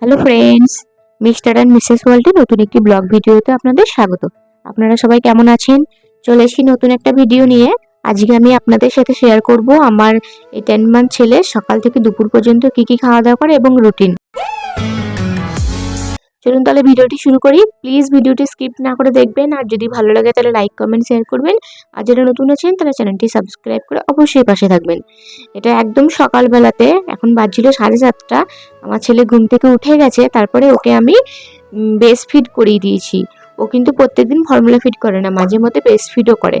Hello friends Mr and Mrs ওয়ার্ল্ডের নতুন একটি ব্লগ ভিডিওতে আপনাদের স্বাগত। আপনারা সবাই কেমন আছেন? চলে এসি নতুন একটা ভিডিও নিয়ে। আজকে আমি আপনাদের সাথে শেয়ার করব আমার এই টেন মান্থ ছেলে সকাল থেকে দুপুর পর্যন্ত কি কি খাওয়া দাওয়া করে এবং রুটিন চলুন তাহলে ভিডিওটি শুরু করি। প্লিজ ভিডিওটি স্কিপ না করে দেখবেন, আর যদি ভালো লাগে তাহলে লাইক কমেন্ট শেয়ার করবেন। আর যারা নতুন আছেন, তারা চ্যানেলটি সাবস্ক্রাইব করে অবশ্যই পাশে থাকবেন। এটা একদম সকালবেলাতে, এখন বাজছিল সাড়ে সাতটা। আমার ছেলে ঘুম থেকে উঠে গেছে, তারপরে ওকে আমি বেস ফিড করিয়ে দিয়েছি। ও কিন্তু প্রত্যেকদিন ফর্মুলা ফিট করে না, মাঝে মধ্যে বেস ফিডও করে।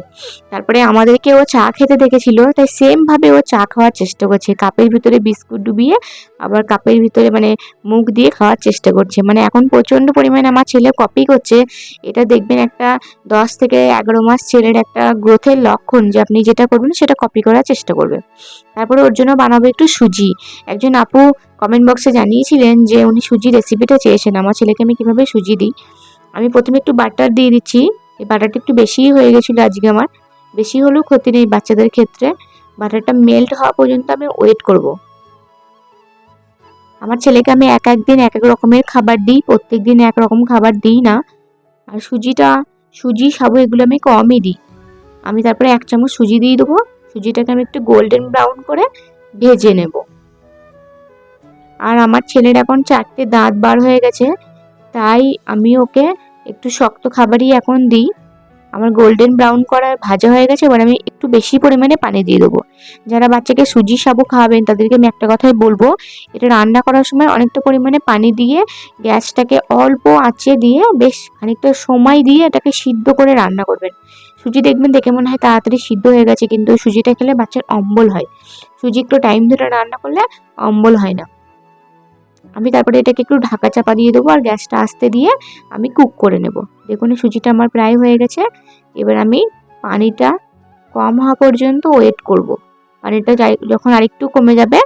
তারপরে আমাদেরকে ও চা খেতে দেখেছিল, তাই সেমভাবে ও চা খাওয়ার চেষ্টা করছে। কাপের ভিতরে বিস্কুট ডুবিয়ে আবার কাপের ভিতরে মানে মুখ দিয়ে খাওয়ার চেষ্টা করছে। মানে এখন প্রচণ্ড পরিমাণে আমার ছেলে কপি করছে। এটা দেখবেন একটা দশ থেকে এগারো মাস ছেলের একটা গ্রোথের লক্ষণ যে আপনি যেটা করবেন সেটা কপি করার চেষ্টা করবে। তারপরে ওর জন্য বানাবো একটু সুজি। একজন আপু কমেন্ট বক্সে জানিয়েছিলেন যে উনি সুজি রেসিপিটা চেয়েছেন। আমার ছেলেকে আমি কীভাবে সুজি দিই? আমি প্রথমে একটু বাটার দিয়ে দিচ্ছি। এই বাটারটা একটু বেশিই হয়ে গেছিল আজকে আমার। বেশি হলেও ক্ষতি নেই বাচ্চাদের ক্ষেত্রে। বাটারটা মেল্ট হওয়া পর্যন্ত আমি ওয়েট করব। আমার ছেলেকে আমি এক এক দিন এক এক রকমের খাবার দিই। প্রত্যেক দিন এক রকম খাবার দিই না। আর সুজিটা, সুজি সাবু এগুলো আমি কমই দিই। আমি তারপরে এক চামচ সুজি দিয়ে দেবো। সুজিটাকে আমি একটু গোল্ডেন ব্রাউন করে ভেজে নেব। আর আমার ছেলের এখন চারটে দাঁত বার হয়ে গেছে। তাই আমি ওকে একটু শক্ত খাবারই এখন দিই। আমার গোল্ডেন ব্রাউন করা ভাজা হয়ে গেছে, এবার আমি একটু বেশি পরিমাণে পানি দিয়ে দেবো। যারা বাচ্চাকে সুজি সাবু খাওয়াবেন, তাদেরকে আমি একটা কথাই বলব, এটা রান্না করার সময় অনেকটা পরিমাণে পানি দিয়ে গ্যাসটাকে অল্প আঁচে দিয়ে বেশ খানিকটা সময় দিয়ে এটাকে সিদ্ধ করে রান্না করবেন। সুজি দেখবেন দেখে মনে হয় তাড়াতাড়ি সিদ্ধ হয়ে গেছে, কিন্তু সুজিটা খেলে বাচ্চার অম্বল হয়। সুজি একটু টাইম ধরে রান্না করলে অম্বল হয় না। আমি তারপরে এটাকে একটু ঢাকা চাপা দিয়ে দেবো আর গ্যাসটা আসতে দিয়ে আমি কুক করে নেব দেখুন, সুজিটা আমার প্রায় হয়ে গেছে এবার আমি পানিটা কম হওয়া পর্যন্ত ওয়েট করব। পানিটা যখন আরেকটু কমে যাবে,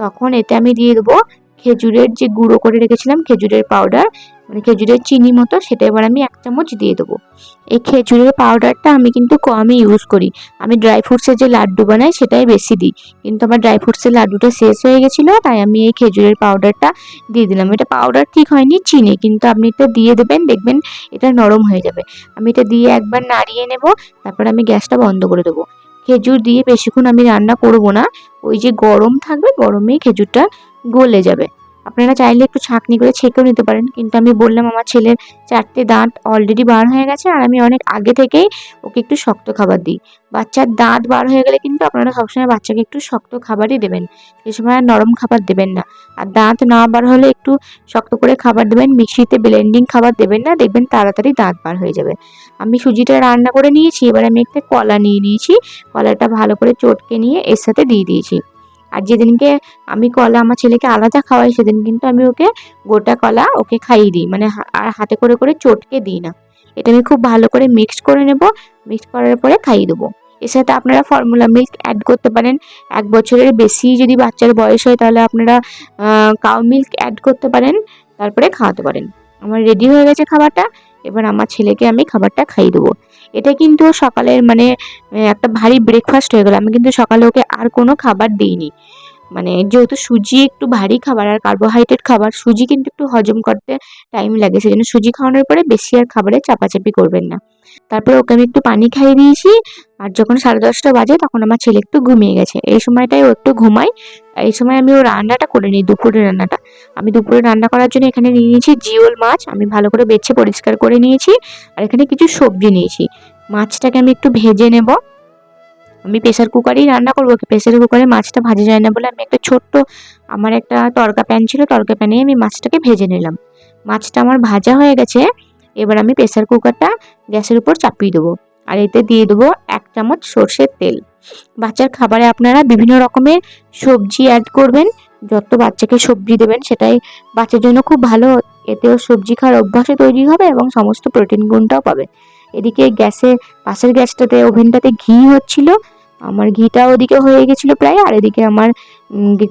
তখন এতে আমি দিয়ে দেবো খেজুরের যে গুঁড়ো করে রেখেছিলাম, খেজুরের পাউডার মানে খেজুরের চিনি মতো, সেটা এবার আমি এক চামচ দিয়ে দেবো। এই খেজুরের পাউডারটা আমি কিন্তু কমই ইউজ করি। আমি ড্রাই ফ্রুটসের যে লাড্ডু বানাই, সেটাই বেশি দিই। কিন্তু আমার ড্রাই ফ্রুটসের লাড্ডুটা শেষ হয়ে গেছিল, তাই আমি এই খেজুরের পাউডারটা দিয়ে দিলাম। এটা পাউডার ঠিক হয়নি, চিনি, কিন্তু আপনি এটা দিয়ে দেবেন, দেখবেন এটা নরম হয়ে যাবে। আমি এটা দিয়ে একবার নাড়িয়ে নেব, তারপর আমি গ্যাসটা বন্ধ করে দেবো। খেজুর দিয়ে বেশিক্ষণ আমি রান্না করব না, ওই যে গরম থাকবে গরমেই খেজুরটা গলে যাবে। আপনারা চাইলে একটু ছাঁকনি করে ছেঁকেও নিতে পারেন। কিন্তু আমি বললাম, আমার ছেলের চারটে দাঁত অলরেডি বার হয়ে গেছে আর আমি অনেক আগে থেকেই ওকে একটু শক্ত খাবার দিই। বাচ্চার দাঁত বার হয়ে গেলে কিন্তু আপনারা সবসময় বাচ্চাকে একটু শক্ত খাবারই দেবেন। সে সময় নরম খাবার দেবেন না। আর দাঁত না বার হলে একটু শক্ত করে খাবার দেবেন, মিক্সিতে ব্লেন্ডিং খাবার দেবেন না, দেখবেন তাড়াতাড়ি দাঁত বার হয়ে যাবে। আমি সুজিটা রান্না করে নিয়েছি, এবার আমি একটা কলা নিয়ে নিয়েছি। কলাটা ভালো করে চটকে নিয়ে এর সাথে দিয়ে দিয়েছি। আর যেদিনকে আমি কলা আমার ছেলেকে আলাদা খাওয়াই, সেদিন কিন্তু আমি ওকে গোটা কলা ওকে খাইয়ে দিই। মানে আর হাতে করে করে চটকে দিই না। এটা আমি খুব ভালো করে মিক্সড করে নেব। মিক্স করার পরে খাইয়ে দেবো। এর সাথে আপনারা ফর্মুলা মিল্ক অ্যাড করতে পারেন। এক বছরের বেশি যদি বাচ্চার বয়স হয়, তাহলে আপনারা কাউ মিল্ক অ্যাড করতে পারেন। তারপরে খাওয়াতে পারেন। আমার রেডি হয়ে গেছে খাবারটা। এবার আমার ছেলেকে আমি খাবারটা খাইয়ে দেবো। এটা কিন্তু সকালের মানে একটা ভারী ব্রেকফাস্ট হয়ে গেলো। আমি কিন্তু সকালে ওকে আর কোনো খাবার দিইনি। মানে যেহেতু সুজি একটু ভারী খাবার আর কার্বোহাইড্রেট খাবার, সুজি কিন্তু একটু হজম করতে টাইম লাগে। সেজন্য সুজি খাওয়ানোর পরে বেশি আর খাবারে চাপাচাপি করবেন না। তারপরে ওকে আমি একটু পানি খাইয়ে দিয়েছি। আর যখন সাড়ে দশটা বাজে, তখন আমার ছেলে একটু ঘুমিয়ে গেছে। এই সময়টাই ও একটু ঘুমাই এই সময় আমি ও রান্নাটা করে নিই, দুপুরের রান্নাটা। আমি দুপুরে রান্না করার জন্য এখানে নিয়ে নিয়েছি জিওল মাছ। আমি ভালো করে বেছে পরিষ্কার করে নিয়েছি। আর এখানে কিছু সবজি নিয়েছি। মাছটাকে আমি একটু ভেজে নেব। আমি প্রেসার কুকারেই রান্না করব। প্রেসার কুকারে মাছটা ভাজা যায় না বলে আমি একটা ছোট্ট, আমার একটা তরকা প্যান ছিল, তরকা প্যানে আমি মাছটাকে ভেজে নিলাম। মাছটা আমার ভাজা হয়ে গেছে, এবার আমি প্রেসার কুকারটা গ্যাসের উপর চাপিয়ে দেবো। আর এতে দিয়ে দেবো এক চামচ সর্ষের তেল। বাচ্চার খাবারে আপনারা বিভিন্ন রকমের সবজি অ্যাড করবেন, যত বাচ্চাকে সবজি দেবেন সেটাই বাচ্চার জন্য খুব ভালো। এতেও সবজি খাওয়ার অভ্যাসও তৈরি হবে এবং সমস্ত প্রোটিন গুণটাও পাবে। এদিকে গ্যাসে, পাশের গ্যাসটাতে ওভেনটাতে ঘি হচ্ছিল আমার ঘিটা ওদিকে হয়ে গেছিল প্রায়, আর এদিকে আমার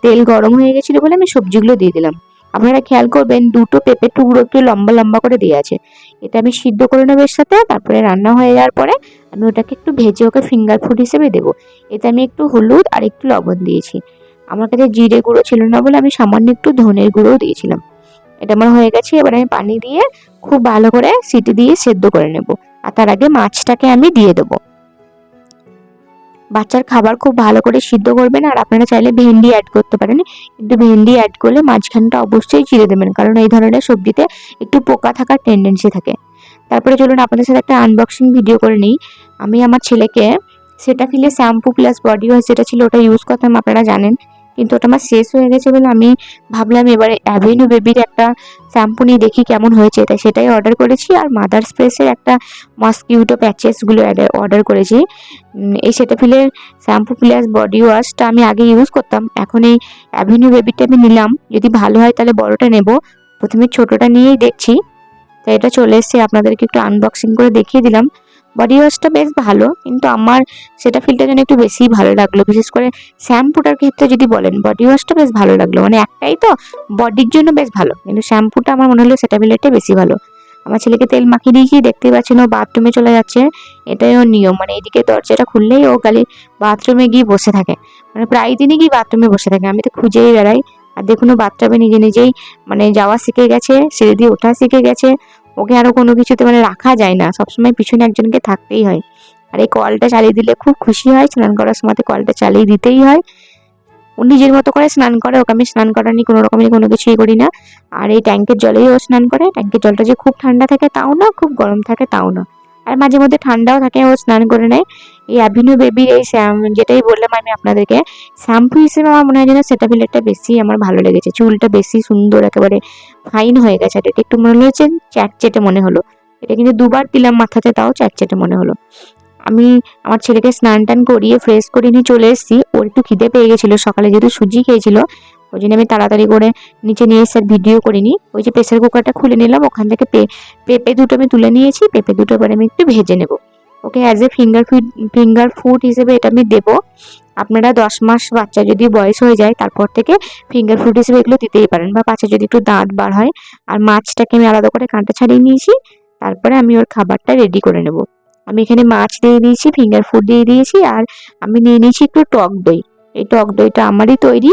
তেল গরম হয়ে গেছিল বলে আমি সবজিগুলো দিয়ে দিলাম। আপনারা খেয়াল করবেন, দুটো পেঁপের টুকরো একটু লম্বা লম্বা করে দিয়ে আছে। এটা আমি সিদ্ধ করে নেব এর সাথে, তারপরে রান্না হয়ে যাওয়ার পরে আমি ওটাকে একটু ভেজে ওকে ফিঙ্গার ফুড হিসেবে দেবো। এতে আমি একটু হলুদ আর একটু লবণ দিয়েছি। আমার কাছে জিরে গুঁড়ো ছিল না বলে আমি সামান্য একটু ধনের গুঁড়োও দিয়েছিলাম। এটা আমার হয়ে গেছে, এবার আমি পানি দিয়ে খুব ভালো করে সিটি দিয়ে সেদ্ধ করে নেব। আর তার আগে মাছটাকে আমি দিয়ে দেবো। বাচ্চার খাবার খুব ভালো করে সিদ্ধ করবেন আর আপনারা চাইলে ভেন্ডি অ্যাড করতে পারেন। কিন্তু ভেন্ডি অ্যাড করলে মাঝখানটা অবশ্যই চিড়ে দেবেন, কারণ এই ধরনের সবজিতে একটু পোকা থাকার টেন্ডেন্সি থাকে। তারপরে চলুন আপনাদের সাথে একটা আনবক্সিং ভিডিও করে নিই। আমি আমার ছেলেকে সেটা ফিলে শ্যাম্পু প্লাস বডি ওয়াশ যেটা ছিল ওটা ইউজ করতাম, আপনারা জানেন। কিন্তু ওটা আমার শেষ হয়ে গেছে বলে আমি ভাবলাম এবারে অ্যাভেনিউ বেবির একটা শ্যাম্পু নিয়ে দেখি কেমন হয়েছে। তাই সেটাই অর্ডার করেছি আর মাদার স্প্রেসের একটা মসকিউটো প্যাচেসগুলো অর্ডার করেছি। এই সেটাফিলের শ্যাম্পু প্লাস বডি ওয়াশটা আমি আগে ইউজ করতাম। এখন এই অ্যাভিনিউ বেবিটা আমি নিলাম। যদি ভালো হয় তাহলে বড়টা নেব। প্রথমে ছোটোটা নিয়েই দেখছি। তাই এটা চলে এসেছে। আপনাদেরকে একটু আনবক্সিং করে দেখিয়ে দিলাম। বডি ওয়াশটা বেশ ভালো, কিন্তু আমার সেটা ফিলটা যেন একটু বেশিই ভালো লাগল। বিশেষ করে শ্যাম্পুটার ক্ষেত্রে যদি বলেন বডি ওয়াশটা বেশ ভালো লাগল। মানে একটাই তো বডির জন্য বেশ ভালো, কিন্তু শ্যাম্পুটা আমার মনে হলো সেটা ফিলেরটা বেশি ভালো। আমার ছেলেকে তেল মাখিয়ে দিয়েছি, দেখতেই পাচ্ছেন ও বাথরুমে চলে যাচ্ছে। এটাই ওর নিয়ম মানে এইদিকে দরজাটা খুললেই ও খালি বাথরুমে গিয়ে বসে থাকে। মানে প্রায় দিনই গিয়ে বাথরুমে বসে থাকে, আমি তো খুঁজেই বেড়াই। আর দেখুন বাথরুমে নিজে নিজেই মানে যাওয়া শিখে গেছে, সিঁড়ি দিয়ে ওঠা শিখে গেছে। ওকে আরও কোনো কিছুতে মানে রাখা যায় না। সবসময় পিছনে একজনকে থাকতেই হয়। আর এই কলটা চালিয়ে দিলে খুব খুশি হয়, স্নান করার সময় কলটা চালিয়ে দিতেই হয়। ও নিজের মতো করে স্নান করে, ওকে আমি স্নান করার নিয়ে কোনো রকমের কোনো কিছুই করি না। আর এই ট্যাঙ্কের জলেই ও স্নান করে। ট্যাঙ্কের জলটা যে খুব ঠান্ডা থাকে তাও না, খুব গরম থাকে তাও না। আর মাঝে মধ্যে ঠান্ডাও থাকে, ও স্নান করে নেয়। এই অ্যাভিনিউ বেবির এই শ্যাম, যেটাই বললাম আমি আপনাদেরকে, শ্যাম্পু হিসেবে আমার মনে হয় যেন সেটা ফিলেরটা বেশি আমার ভালো লেগেছে। চুলটা বেশি সুন্দর একেবারে। ফাইন হয়ে গেছে। এটা একটু মনে হয়েছে চ্যাটচেটে মনে হলো। এটা কিন্তু দুবার দিলাম মাথাতে, তাও চ্যাটচেটে মনে হলো। আমি আমার ছেলেকে স্নান টান করিয়ে ফ্রেশ করে নিয়ে চলে এসেছি। ওর একটু খিদে পেয়ে গেছিল। সকালে যেহেতু সুজি খেয়েছিল, ওই জন্য আমি তাড়াতাড়ি করে নিচে নিয়ে এসে ভিডিও করিনি। ওই যে প্রেসার কুকারটা খুলে নিলাম, ওখান থেকে পেঁপে দুটো আমি তুলে নিয়েছি। পেঁপে দুটো এবার আমি একটু ভেজে নেব। Okay as a finger food finger food হিসেবে এটা আমি দেবো। আপনারা দশ মাস বাচ্চা যদি বয়স হয়ে যায়, তারপর থেকে ফিঙ্গার ফুড হিসেবে এগুলো দিতেই পারেন বা বাচ্চা যদি একটু দাঁত বার হয়, আর মাছটাকে আমি আলাদা করে কাঁটা ছাড়িয়ে নিয়েছি, তারপরে আমি ওর খাবারটা রেডি করে নেব। আমি এখানে মাছ দিয়ে দিয়েছি ফিঙ্গার ফুড দিয়ে দিয়েছি, আর আমি নিয়ে নিয়েছি একটু টক দই। এই টক দইটা আমারই তৈরি।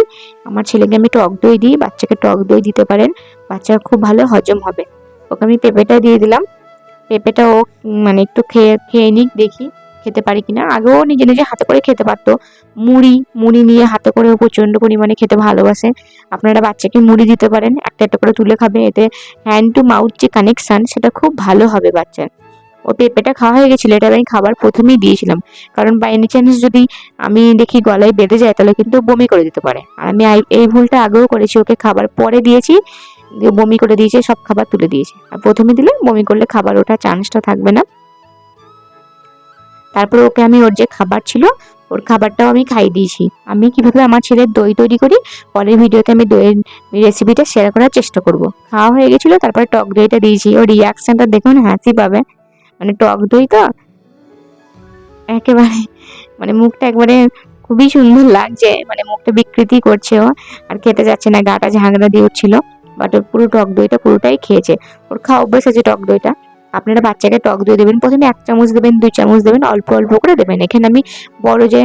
আমার ছেলেকে আমি টক দই দিই, বাচ্চাকে টক দই দিতে পারেন, বাচ্চার খুব ভালো হজম হবে। ওকে আমি পেঁপেটা দিয়ে দিলাম। পেঁপেটা ও মানে একটু খেয়ে খেয়ে নিক, দেখি। খেতে পারি কিনা? আগেও নিজে নিজে হাতে করে খেতে পারতো। মুড়ি মুড়ি নিয়ে হাতে করে ও প্রচণ্ড পরিমাণে খেতে ভালোবাসে। আপনারা বাচ্চাকে মুড়ি দিতে পারেন, একটা একটা করে তুলে খাবে। এতে হ্যান্ড টু মাউথ যে কানেকশান সেটা খুব ভালো হবে বাচ্চার। ও পেঁপেটা খাওয়া হয়ে গেছিল, এটা আমি খাবার প্রথমেই দিয়েছিলাম। কারণ বাই এনি চান্স যদি আমি দেখি গলায় বেঁধে যায়, তাহলে কিন্তু বমি করে দিতে পারে। আর আমি এই ভুলটা আগেও করেছি, ওকে খাবার পরে দিয়েছি দিয়ে বমি করে দিয়েছে, সব খাবার তুলে দিয়েছে। আর প্রথমে দিলে বমি করলে খাবার ওঠার চান্সটা থাকবে না। তারপর ওকে আমি ওর যে খাবার ছিল, ওর খাবারটাও আমি খাই দিয়েছি। আমি কীভাবে আমার ছেলের দই তৈরি করি, পরের ভিডিওতে আমি দইয়ের রেসিপিটা শেয়ার করার চেষ্টা করব। খাওয়া হয়ে গেছিল, তারপরে টক দইটা দিয়েছি। ওর রিয়াকশানটা দেখুন, হাসি পাবে। মানে টক দই তো একেবারে মানে মুখটা একবারে খুবই সুন্দর লাগছে। মানে মুখটা বিকৃতি করছে ও, আর খেতে যাচ্ছে না গাটা ঝাঁকড়া দিয়ে উঠছিল। বাট ওর পুরো টক দইটা পুরোটাই খেয়েছে। ওর খাওয়া অভ্যেস আছে টক দইটা। আপনারা বাচ্চাকে টক দই দেবেন। প্রথমে এক চামচ দেবেন, দুই চামচ দেবেন, অল্প অল্প করে দেবেন। এখানে আমি বড় যে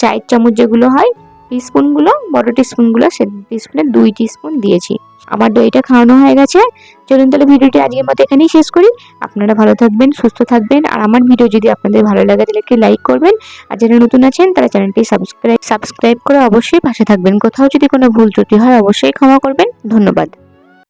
চায়ের চামচ যেগুলো হয় টিস্পুনগুলো বড় টিস্পুনগুলো সে টিস্পুনে দুই টিস্পুন দিয়েছি। আমার দইটা খাওয়ানো হয়ে গেছে। চলুন তাহলে ভিডিওটি আজকের মতো এখানেই শেষ করি। আপনারা ভালো থাকবেন, সুস্থ থাকবেন। আর আমার ভিডিও যদি আপনাদের ভালো লাগে, তাহলে একটি লাইক করবেন। আর যারা নতুন আছেন, তারা চ্যানেলটি সাবস্ক্রাইব সাবস্ক্রাইব করে অবশ্যই পাশে থাকবেন। কোথাও যদি কোনো ভুল ত্রুটি হয়, অবশ্যই ক্ষমা করবেন। ধন্যবাদ।